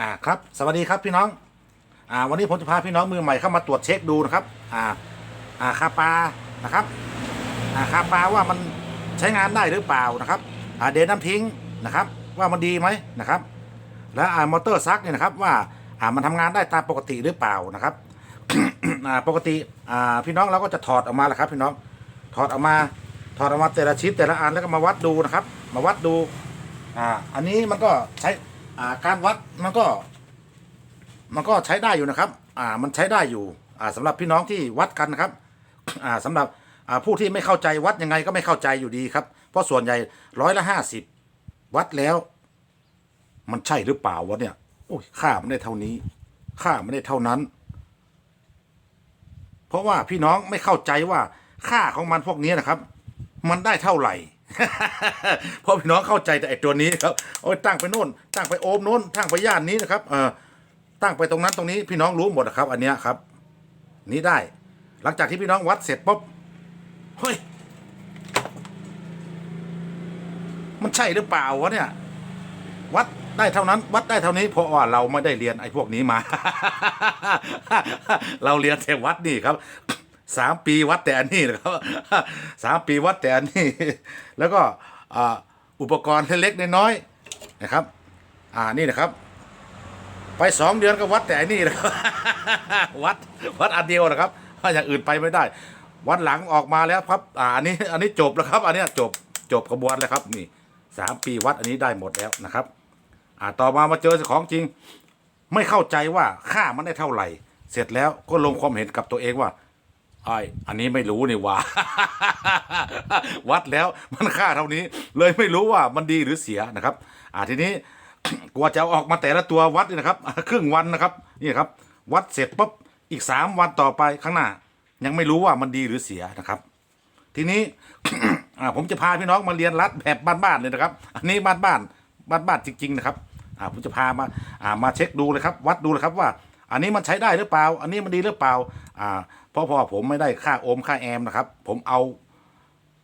อ่าครับสวัสดีครับพี่น้องอ่าวันนี้ผมจะพาพี่น้องมือใหม่เข้ามาตรวจเช็คดูนะครับอ่าอ่าคาปลานะครับอ่าคาปลาว่ามันใช้งานได้หรือเปล่านะครับอ่าเดนน้ำทิ้งนะครับว่ามันดีไหมนะครับ และอ่ามอเตอร์ซักเนี่ยนะครับว่าอ่ามันทำงานได้ตามปกติหรือเปล่านะครับอ่าปกติอ่าพี่น้องเราก็จะถอดออกมาแหละครับ พี่น้องถอดออกมาถอดออกมาแต่ละชิ้นแต่ละอันแล้วก็มาวัดดูนะครับ มาวัดดูอ่าอันนี้มันก็ใช้ อ่าการวัดมันก็ มันก็ใช้ได้อยู่นะครับ อ่ามันใช้ได้อยู่ อ่าสำหรับพี่น้องที่วัดกันนะครับ อ่าสำหรับอ่าผู้ที่ไม่เข้าใจวัดยังไงก็ไม่เข้าใจอยู่ดีครับ เพราะส่วนใหญ่ร้อยละห้าสิบวัดแล้ว มันใช่หรือเปล่าวะเนี่ยโอ้ยค่ามันได้เท่านี้ค่ามันได้เท่านั้น เพราะว่าพี่น้องไม่เข้าใจว่าค่าของมันพวกนี้นะครับ มันได้เท่าไหร่ เพราะพี่น้องเข้าใจแต่ไอ้ตัวนี้ครับโอ้ยตั้งไปโน่น ตั้งไปโอมโน้นตั้งไปย่านนี้นะครับเออตั้งไปตรงนั้นตรงนี้พี่น้องรู้หมดนะครับ อันเนี้ยครับ นี้ได้ หลังจากที่พี่น้องวัดเสร็จปุ๊บเฮ้ยมันใช่หรือเปล่าวะเนี่ย วัดได้เท่านั้น วัดได้เท่านี้เพราะว่าเราไม่ได้เรียนไอ้พวกนี้มา เราเรียนแต่วัดนี่ครับ สามปีวัดแต่อันนี้นะครับสามปีวัดแต่อันนี้ แล้วก็อ,อุปกรณ์เล็กๆน้อยๆนะครับ อ่านี่นะครับ ไปสองเดือนก็วัดแต่อันนี้นะครับวัดวัดอันเดียวนะครับถ้าอย่างอื่นไปไม่ได้ วัดหลังออกมาแล้วครับ อ่าอันนี้อันนี้จบแล้วครับ อันนี้จบจบกระบวนแล้วครับ นี่สามปีวัดอันนี้ได้หมดแล้วนะครับ อ่าต่อมามาเจอของจริง ไม่เข้าใจว่าค่ามันได้เท่าไหร่ เสร็จแล้วก็ลงความเห็นกับตัวเองว่า ไอ้อันนี้ไม่รู้นี่ว่า วัดแล้วมันค่าเท่านี้ เลยไม่รู้ว่ามันดีหรือเสียนะครับ อ่าทีนี้กว่าจะออกมาแต่ละตัววัดนี่นะครับ ครึ่งวันนะครับนี่ครับ วัดเสร็จปุ๊บอีกสามวันต่อไปข้างหน้า ยังไม่รู้ว่ามันดีหรือเสียนะครับ ทีนี้อ่าผมจะพาพี่น้องมาเรียนรัดแบบบ้านๆเลยนะครับ อันนี้บ้านๆบ้านๆจริง ๆ นะครับอ่าผมจะพามาอ่ามาเช็คดูเลยครับ วัดดูเลยครับว่า อันนี้มันใช้ได้หรือเปล่า อันนี้มันดีหรือเปล่า อ่าเพราะพอผมไม่ได้ค่าโอห์มค่าแอมป์นะครับ ผมเอา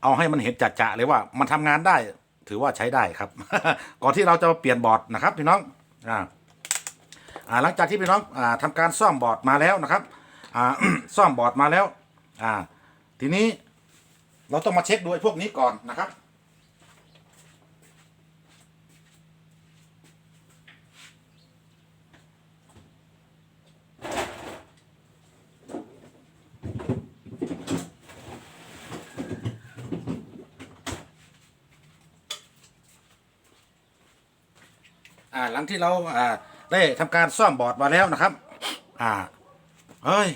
เอาให้มันเห็นจัดๆเลยว่า มันทำงานได้ ถือว่าใช้ได้ครับ ก่อนที่เราจะเปลี่ยนบอร์ดนะครับพี่น้องอ่าอ่าหลังจากที่พี่น้องอ่าทำการซ่อมบอร์ดมาแล้วนะครับอ่าซ่อมบอร์ดมาแล้ว อ่า ทีนี้เราต้องมาเช็คดูไอ้พวกนี้ก่อนนะครับ อ่าหลังที่เราอ่าได้ทำการซ่อมบอร์ดมาแล้วนะครับ อ่าเฮ้ย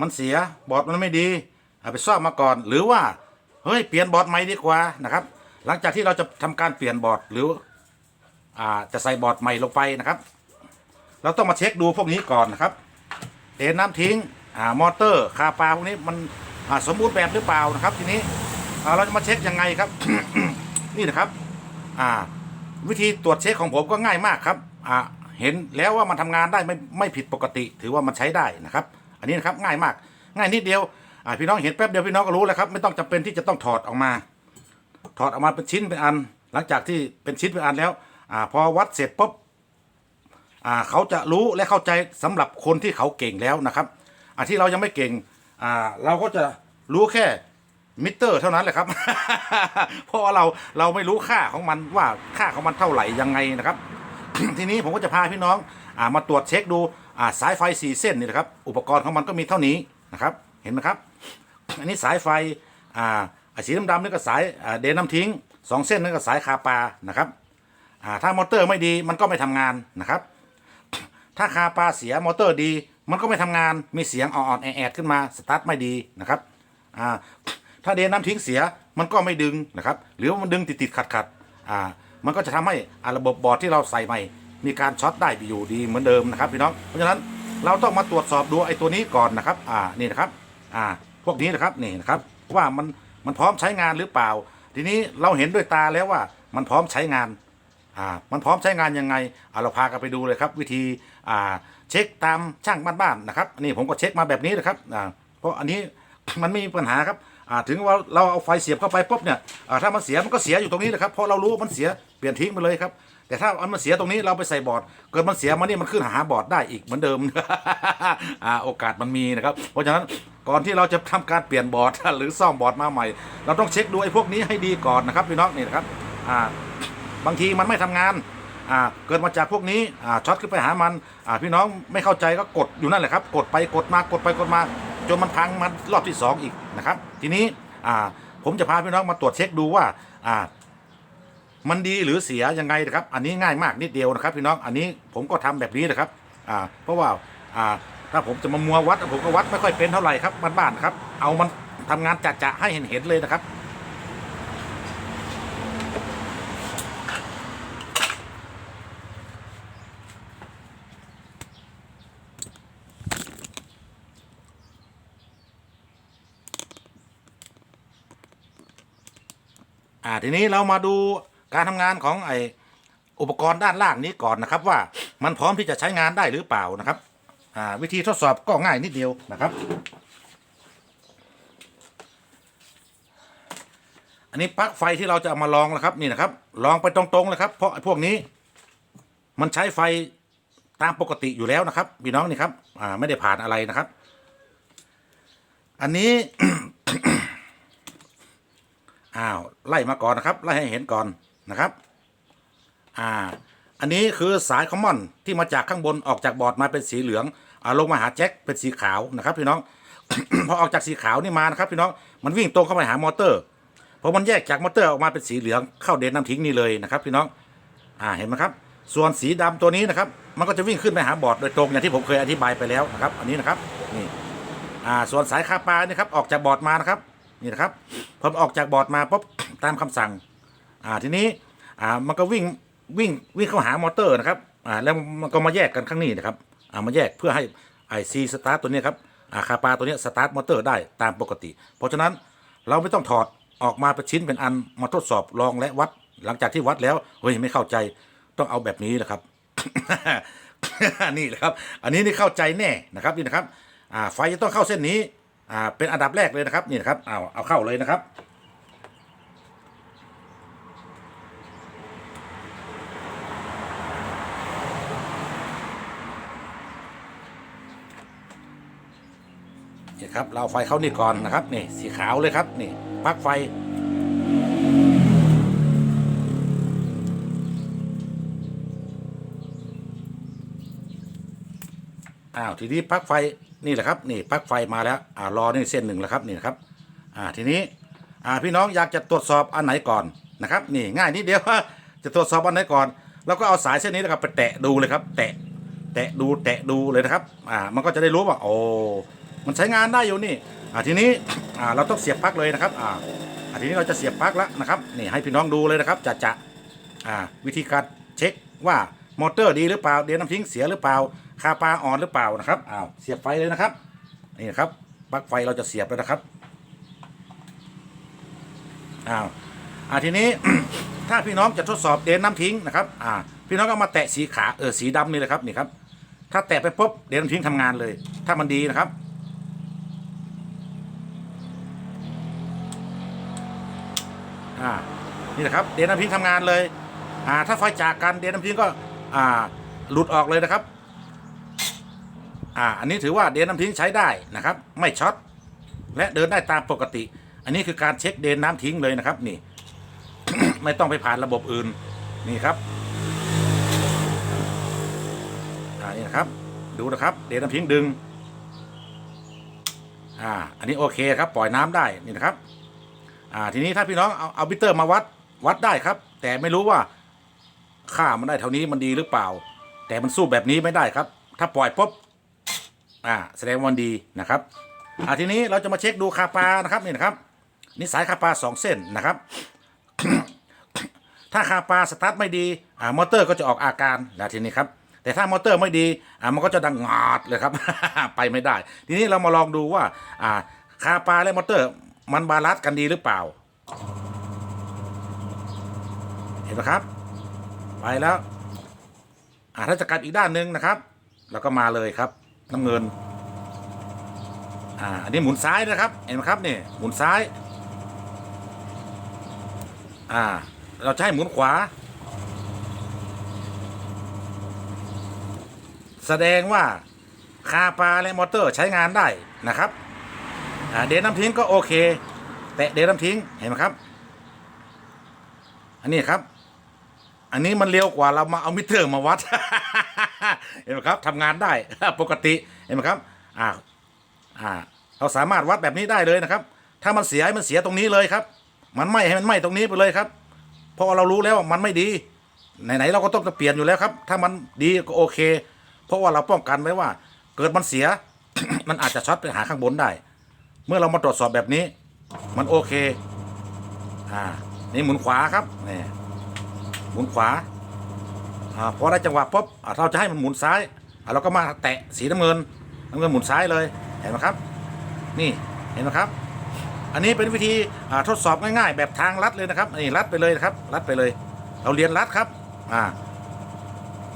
มันเสียบอร์ดมันไม่ดีเอาไปซ่อมมาก่อน หรือว่าเฮ้ยเปลี่ยนบอร์ดใหม่ดีกว่านะครับ หลังจากที่เราจะทำการเปลี่ยนบอร์ดหรืออ่าจะใส่บอร์ดใหม่ลงไปนะครับ เราต้องมาเช็คดูพวกนี้ก่อนนะครับเดนน้ำทิ้งอ่ามอเตอร์คาปาพวกนี้มันอ่าสมบูรณ์แบบหรือเปล่านะครับ ทีนี้เราจะมาเช็คยังไงครับ นี่นะครับ อ่า วิธีตรวจเช็คของผมก็ง่ายมากครับอ่าเห็นแล้วว่ามันทำงานได้ไม่ไม่ผิดปกติ ถือว่ามันใช้ได้นะครับ อันนี้นะครับง่ายมาก ง่ายนิดเดียวอ่าพี่น้องเห็นแป๊บเดียวพี่น้องก็รู้แล้วครับ ไม่ต้องจำเป็นที่จะต้องถอดออกมา ถอดออกมาเป็นชิ้นเป็นอัน หลังจากที่เป็นชิ้นเป็นอันแล้วอ่าพอวัดเสร็จปุ๊บอ่าเขาจะรู้และเข้าใจสำหรับคนที่เขาเก่งแล้วนะครับอ่าที่เรายังไม่เก่งอ่าเราก็จะรู้แค่ มิเตอร์เท่านั้นแหละครับ เพราะว่าเราเราไม่รู้ค่าของมันว่าค่าของมันเท่าไหร่ยังไงนะครับ ทีนี้ผมก็จะพาพี่น้องอ่ามาตรวจเช็คดูอ่าสายไฟสี่เส้นนี่นะครับ อุปกรณ์ของมันก็มีเท่านี้นะครับ เห็นไหมครับ อันนี้สายไฟอ่าสีดำๆนี่ก็สายเดนน้ำทิ้งสองเส้นนั่นก็สายคาปานะครับถ้ามอเตอร์ไม่ดีมันก็ไม่ทำงานนะครับ ถ้าคาปาเสียมอเตอร์ดี มันก็ไม่ทำงานมีเสียงอ่อนๆแอดขึ้นมาสตาร์ทไม่ดีนะครับ ถ้าเดนน้ำทิ้งเสียมันก็ไม่ดึงนะครับ หรือว่ามันดึงติดๆขัดๆอ่ามันก็จะทำให้อ่าระบบบอร์ดที่เราใส่ใหม่ มีการช็อตได้อยู่ดีเหมือนเดิมนะครับพี่น้องเพราะฉะนั้นเราต้องมาตรวจสอบดูไอ้ตัวนี้ก่อนนะครับอ่านี่นะครับอ่าพวกนี้นะครับนี่นะครับว่ามันมันพร้อมใช้งานหรือเปล่า ทีนี้เราเห็นด้วยตาแล้วว่ามันพร้อมใช้งานอ่ามันพร้อมใช้งานยังไงอ่าเราพากันไปดูเลยครับ วิธีอ่าเช็คตามช่างบ้านๆนะครับนี่ผมก็เช็คมาแบบนี้นะครับอ่าเพราะอันนี้มันไม่มีปัญหาครับ อ่าถึงว่าเราเอาไฟเสียบเข้าไปปุ๊บเนี่ยอ่าถ้ามันเสียมันก็เสียอยู่ตรงนี้นะครับเพราะเรารู้ว่ามันเสียเปลี่ยนทิ้งไปเลยครับ แต่ถ้าอันมันเสียตรงนี้เราไปใส่บอร์ดเกิดมันเสียมานี่มันขึ้นหาบอร์ดได้อีกเหมือนเดิมอ่าโอกาสมันมีนะครับ เพราะฉะนั้นก่อนที่เราจะทำการเปลี่ยนบอร์ดหรือซ่อมบอร์ดมาใหม่ เราต้องเช็คดูไอ้พวกนี้ให้ดีก่อนนะครับพี่น้องนี่นะครับอ่าบางทีมันไม่ทำงานอ่าเกิดมาจากพวกนี้อ่าช็อตขึ้นไปหามันอ่าพี่น้องไม่เข้าใจก็กดอยู่นั่นแหละครับ กดไปกดมากดไปกดมา จนมันพังมารอบที่สองอีกนะครับ ทีนี้ผมจะพาพี่น้องมาตรวจเช็คดูว่ามันดีหรือเสียยังไงนะครับ อันนี้ง่ายมากนิดเดียวนะครับ พี่น้องอันนี้ผมก็ทำแบบนี้นะครับเพราะว่าถ้าผมจะมามัววัดผมก็วัดไม่ค่อยเป็นเท่าไหร่ครับบ้านๆครับเอามันทำงานจัดจะให้เห็นๆเลยนะครับ ทีนี้เรามาดูการทำงานของไออุปกรณ์ด้านล่างนี้ก่อนนะครับ ว่ามันพร้อมที่จะใช้งานได้หรือเปล่านะครับวิธีทดสอบก็ง่ายนิดเดียวนะครับ อันนี้ปลั๊กไฟที่เราจะเอามาลองนะครับนี่นะครับ ลองไปตรงๆเลยครับ เพราะพวกนี้ มันใช้ไฟตามปกติอยู่แล้วนะครับพี่น้องนี่ครับไม่ได้ผ่านอะไรนะครับ อันนี้ อ้าวไล่มาก่อนนะครับไล่ให้เห็นก่อนนะครับอ่าอันนี้คือสายคอมมอนที่มาจากข้างบนออกจากบอร์ดมาเป็นสีเหลืองอ่าลงมาหาแจ็คเป็นสีขาวนะครับพี่น้อง พอออกจากสีขาวนี่มานะครับพี่น้องมันวิ่งตรงเข้าไปหามอเตอร์พอมันแยกจากมอเตอร์ออกมาเป็นสีเหลืองเข้าเดนน้ำทิ้งนี่เลยนะครับพี่น้องอ่าเห็นไหมครับ ส่วนสีดำตัวนี้นะครับมันก็จะวิ่งขึ้นไปหาบอร์ดโดยตรงอย่างที่ผมเคยอธิบายไปแล้วนะครับ อันนี้นะครับนี่อ่าส่วนสายคาปานี่ครับออกจากบอร์ดมานะครับ นี่นะครับพอออกจากบอร์ดมาปุ๊บตามคำสั่ง อ่าทีนี้อ่ามันก็วิ่งวิ่งวิ่งเข้าหามอเตอร์นะครับอ่าแล้วมันก็มาแยกกันข้างนี้นะครับอ่ามาแยกเพื่อให้ไอซีสตาร์ตตัวนี้ครับอ่าคาปาตัวนี้สตาร์ทมอเตอร์ได้ตามปกติ เพราะฉะนั้นเราไม่ต้องถอดออกมาเป็นชิ้นเป็นอันมาทดสอบลองและวัด หลังจากที่วัดแล้วเฮ้ยไม่เข้าใจต้องเอาแบบนี้แหละครับนี่แหละครับ อันนี้นี่เข้าใจแน่นะครับนี่นะครับ อ่าไฟจะต้องเข้าเส้นนี้ อ่าเป็นอันดับแรกเลยนะครับนี่นะครับเอาเอาเข้าเลยนะครับนี่ครับเราไฟเข้านี่ก่อนนะครับนี่สีขาวเลยครับนี่ปลั๊กไฟ อ้าวทีนี้ปลั๊กไฟนี่แหละครับนี่ปลั๊กไฟมาแล้วอ่ารอนี่เส้นหนึ่งแล้วครับนี่นะครับอ่าทีนี้อ่าพี่น้องอยากจะตรวจสอบอันไหนก่อนนะครับนี่ง่ายนิดเดียวว่าจะตรวจสอบอันไหนก่อนเราก็เอาสายเส้นนี้นะครับไปแตะดูเลยครับ แตะแตะดูแตะดูเลยนะครับอ่ามันก็จะได้รู้ว่าโอ้มันใช้งานได้อยู่นี่อ่าทีนี้อ่าเราต้องเสียบปลั๊กเลยนะครับอ่าอ่าทีนี้เราจะเสียบปลั๊กแล้วนะครับนี่ให้พี่น้องดูเลยนะครับจะจะอ่าวิธีการเช็คว่า มอเตอร์ดีหรือเปล่าเดียวน้ำทิ้งเสียหรือเปล่าคาปาอ่อนหรือเปล่านะครับอ้าวเสียบไฟเลยนะครับนี่นะครับปลั๊กไฟเราจะเสียบแล้วนะครับอ้าวอ่าทีนี้ ถ้าพี่น้องจะทดสอบเดนน้ำทิ้งนะครับอ่าพี่น้องก็มาแตะสีขาเออสีดำนี่เลยครับนี่ครับ ถ้าแตะไปปุ๊บเดนน้ำทิ้งทำงานเลย ถ้ามันดีนะครับอ่านี่แหละครับเดนน้ำทิ้งทำงานเลยอ่าถ้าไฟจากกันเดนน้ำทิ้งก็ อ่าหลุดออกเลยนะครับ อ่า อันนี้ถือว่าเดนน้ำทิ้งใช้ได้นะครับ ไม่ช็อตและเดินได้ตามปกติ อันนี้คือการเช็คเดนน้ำทิ้งเลยนะครับนี่ ไม่ต้องไปผ่านระบบอื่นนี่ครับอ่านี่นะครับ ดูนะครับ เดนน้ำทิ้งดึง อ่า อันนี้โอเคครับ ปล่อยน้ำได้นี่นะครับ อ่า ทีนี้ถ้าพี่น้องเอาเอาบิเตอร์มาวัดวัดได้ครับ แต่ไม่รู้ว่า ค่ามันได้เท่านี้มันดีหรือเปล่า แต่มันสู้แบบนี้ไม่ได้ครับ ถ้าปล่อยปุ๊บอ่าแสดงวันดีนะครับอ่าทีนี้เราจะมาเช็คดูคาปานะครับนี่นะครับนี่สายคาปาสองเส้นนะครับ ถ้าคาปาสตาร์ทไม่ดีอ่ามอเตอร์ก็จะออกอาการแล้วทีนี้ครับแต่ถ้ามอเตอร์ไม่ดีอ่ามันก็จะดังงาดเลยครับ ไปไม่ได้ ทีนี้เรามาลองดูว่าอ่าคาปาและมอเตอร์มันบาลานซ์กันดีหรือเปล่า เห็นไหมครับ ไปแล้วอ่าถ้าจะกลับอีกด้านหนึ่งนะครับ เราก็มาเลยครับ น้ำเงิน อ่าอันนี้หมุนซ้ายนะครับ เห็นไหมครับนี่หมุนซ้าย อ่า เราจะให้หมุนขวา แสดงว่าคาปาและมอเตอร์ใช้งานได้นะครับเดนน้ำทิ้งก็โอเค แตะเดนน้ำทิ้งเห็นไหมครับ อันนี้ครับ อันนี้มันเร็วกว่าเรามาเอามิเตอร์มาวัด เห็นไหมครับทำงานได้ ปกติเห็นไหมครับอ่าอ่าเราสามารถวัดแบบนี้ได้เลยนะครับ ถ้ามันเสียให้มันเสียตรงนี้เลยครับ มันไหม้ให้มันไหม้ตรงนี้ไปเลยครับ เพราะเรารู้แล้วมันไม่ดีไหนๆเราก็ต้องจะเปลี่ยนอยู่แล้วครับ ถ้ามันดีก็โอเค เพราะว่าเราป้องกันไว้ว่า เกิดมันเสีย มันอาจจะช็อตไปหาข้างบนได้ เมื่อเรามาตรวจสอบแบบนี้ มันโอเค อ่า นี่หมุนขวาครับนี่ หมุนขวาอ่าพอได้จังหวะปุ๊บอ่าเราจะให้มันหมุนซ้ายอ่าเราก็มาแตะสีน้ำเงินน้ำเงินหมุนซ้ายเลยเห็นไหมครับ นี่เห็นไหมครับ อันนี้เป็นวิธีทดสอบง่ายๆ แบบทางลัดเลยนะครับนี่ลัดไปเลยนะครับลัดไปเลย เราเรียนลัดครับอ่า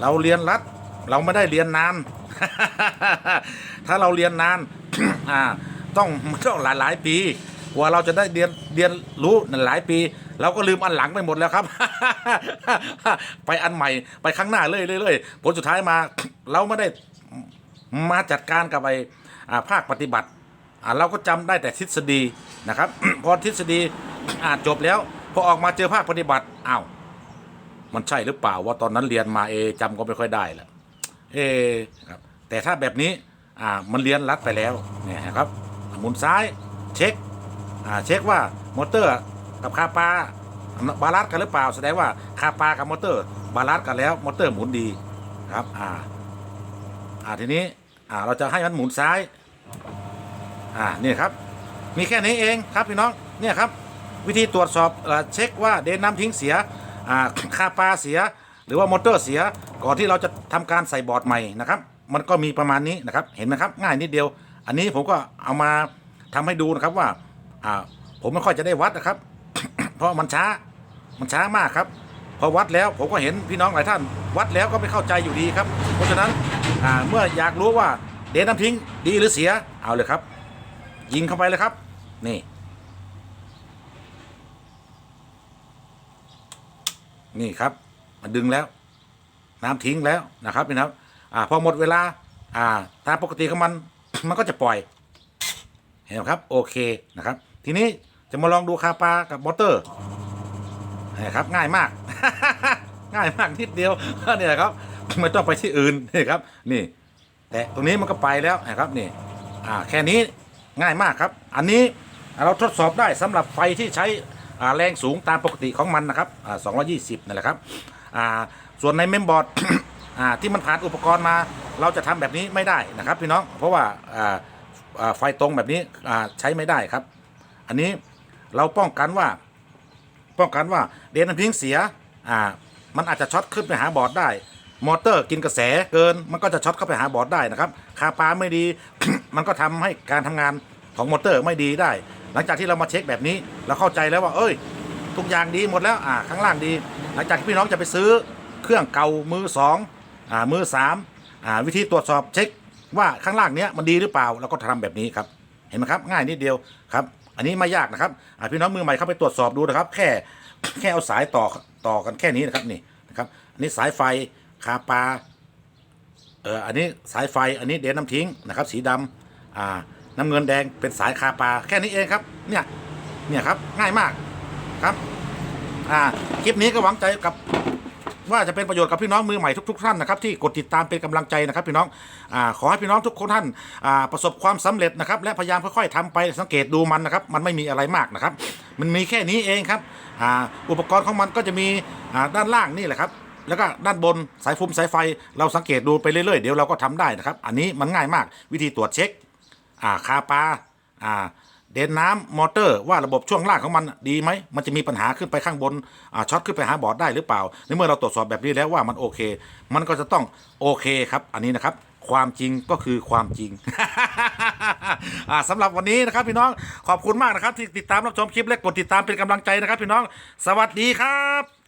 เราเรียนรัดเราไม่ได้เรียนนาน ถ้าเราเรียนนานอ่าต้องต้องหลายหลายปีกว่าเราจะได้เรียนเรียนรู้หลายปี เราก็ลืมอันหลังไปหมดแล้วครับ ไปอันใหม่ไปข้างหน้าเรื่อยๆผลสุดท้ายมา เราไม่ได้มาจัดการกับไอ้ภาคปฏิบัติเราก็จำได้แต่ทฤษฎีนะครับ พอทฤษฎีอ่านจบแล้ว พอออกมาเจอภาคปฏิบัติอ้าวมันใช่หรือเปล่าว่าตอนนั้นเรียนมาเอจำก็ไม่ค่อยได้แหละเอครับแต่ถ้าแบบนี้อ่ามันเรียนรัดไปแล้วเนี่ยครับหมุนซ้ายเช็คอ่าเช็คว่ามอเตอร์ กับคาปาบาลานซ์กันหรือเปล่า แสดงว่าคาปากับมอเตอร์ บาลานซ์กันแล้วมอเตอร์หมุนดีครับอ่าอ่าทีนี้อ่าเราจะให้มันหมุนซ้ายอ่านี่ครับ มีแค่นี้เองครับพี่น้องเนี่ยครับ วิธีตรวจสอบเช็คว่าเดนน้ำทิ้งเสียอ่าคาปาเสีย หรือว่ามอเตอร์เสียก่อนที่เราจะทำการใส่บอร์ดใหม่นะครับ มันก็มีประมาณนี้นะครับ เห็นไหมครับ ง่ายนิดเดียว อันนี้ผมก็เอามาทำให้ดูนะครับว่าอ่าผมไม่ค่อยจะได้วัดนะครับ เพราะมันช้ามันช้ามากครับ พอวัดแล้วผมก็เห็นพี่น้องหลายท่าน วัดแล้วก็ไม่เข้าใจอยู่ดีครับ เพราะฉะนั้นเมื่ออยากรู้ว่าเดนน้ำทิ้งดีหรือเสียเอาเลยครับ ยิงเข้าไปเลยครับ นี่ นี่ครับ มันดึงแล้ว น้ำทิ้งแล้วนะครับพี่นะครับอ่าพอหมดเวลาอ่าตามปกติของมันมันก็จะปล่อย เห็นไหมครับ โอเคนะครับ ทีนี้ จะมาลองดูคาปากับมอเตอร์นี่ครับง่ายมาก ง่ายมากนิดเดียวนี่แหละครับไม่ต้องไปที่อื่นนี่ครับ นี่ แต่ตรงนี้มันก็ไปแล้วนะครับนี่อ่าแค่นี้ง่ายมากครับ อันนี้เราทดสอบได้สำหรับไฟที่ใช้อ่าแรงสูงตามปกติของมันนะครับอ่า220นั่นแหละครับอ่าส่วนในเมมบอร์ดอ่าที่มันผ่านอุปกรณ์มา เราจะทำแบบนี้ไม่ได้นะครับพี่น้องเพราะว่าอ่าอ่าไฟตรงแบบนี้อ่าใช้ไม่ได้ครับ อันนี้ เราป้องกันว่า ป้องกันว่าเดนน้ำพิงเสีย อ่า มันอาจจะช็อตขึ้นไปหาบอร์ดได้ มอเตอร์กินกระแสเกิน มันก็จะช็อตเข้าไปหาบอร์ดได้นะครับคาปาไม่ดี มันก็ทำให้การทำงานของมอเตอร์ไม่ดีได้ หลังจากที่เรามาเช็คแบบนี้ เราเข้าใจแล้วว่า เอ้ย ทุกอย่างดีหมดแล้ว อ่า ข้างล่างดี หลังจากที่พี่น้องจะไปซื้อเครื่องเก่ามือสองอ่า มือสามอ่า วิธีตรวจสอบเช็คว่าข้างล่างเนี้ยมันดีหรือเปล่าเราก็ทำแบบนี้ครับ เห็นไหมครับ ง่ายนิดเดียวครับ อันนี้ไม่ยากนะครับอ่าพี่น้องมือใหม่เข้าไปตรวจสอบดูนะครับ แค่แค่เอาสายต่อต่อกันแค่นี้นะครับนี่นะครับ อันนี้สายไฟคาปาเอออันนี้สายไฟอันนี้เดนน้ำทิ้งนะครับ สีดำอ่าน้ำเงินแดงเป็นสายคาปาแค่นี้เองครับเนี่ยเนี่ยครับง่ายมากครับอ่าคลิปนี้ก็หวังใจกับ ว่าจะเป็นประโยชน์กับพี่น้องมือใหม่ทุกๆท่านนะครับที่กดติดตามเป็นกำลังใจนะครับพี่น้องอ่าขอให้พี่น้องทุกคนท่านอ่าประสบความสำเร็จนะครับและพยายามค่อยๆทำไปสังเกตดูมันนะครับมันไม่มีอะไรมากนะครับ มันมีแค่นี้เองครับอ่าอุปกรณ์ของมันก็จะมีอ่าด้านล่างนี่แหละครับแล้วก็ด้านบนสายฟุมสายไฟเราสังเกตดูไปเรื่อยๆเดี๋ยวเราก็ทำได้นะครับ อันนี้มันง่ายมากวิธีตรวจเช็คอ่าคาปาอ่า เดินน้ำมอเตอร์ว่าระบบช่วงล่างของมันดีไหม มันจะมีปัญหาขึ้นไปข้างบนช็อตขึ้นไปหาบอร์ดได้หรือเปล่า ในเมื่อเราตรวจสอบแบบนี้แล้วว่ามันโอเค มันก็จะต้องโอเคครับ อันนี้นะครับ ความจริงก็คือความจริงอ่าสำหรับวันนี้นะครับพี่น้องขอบคุณมากนะครับที่ติดตามรับชมคลิปและกดติดตามเป็นกำลังใจนะครับพี่น้อง สวัสดีครับ